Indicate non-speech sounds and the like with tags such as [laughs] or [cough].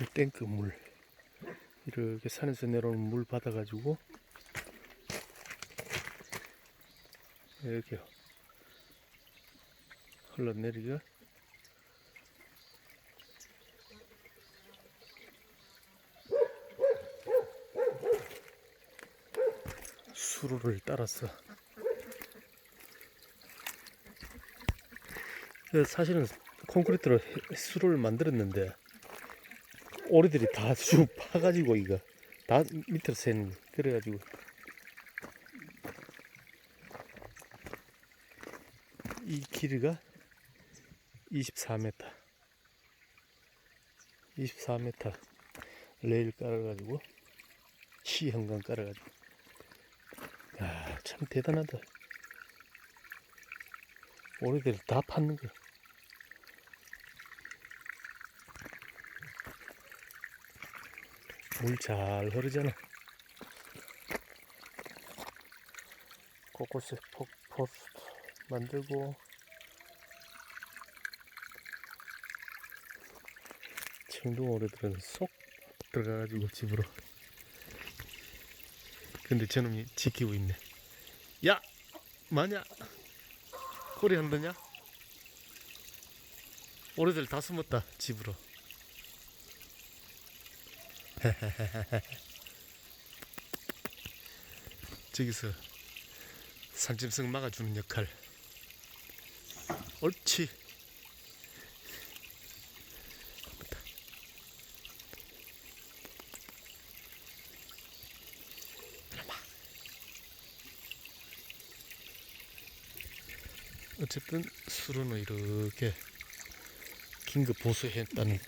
이 탱크 물. 이렇게 산에서 내려오는 물 받아가지고 이렇게 흘러내리가 수로를 따라서. 그 사실은 콘크리트로 해- 수로를 만들었는데 오리들이 다쑥 파가지고 이거 다 밑으로 새는 그래가지고. 이 길이가 24m 24m 레일 깔아가지고 시형광 깔아가지고. 야 참 대단하다. 오리들 다 팠는 거야 물 잘 흐르잖아. 곳곳에 폭포스트 만들고 청둥오리들은 쏙 들어가가지고 집으로 근데 저놈이 지키고 있네 야! 마냐? 꼬리 흔드냐? 오리들 다 숨었다 집으로 [laughs] 저기서 산짐승 막아주는 역할. 옳지. 어쨌든 수로는 이렇게 긴급 보수했다는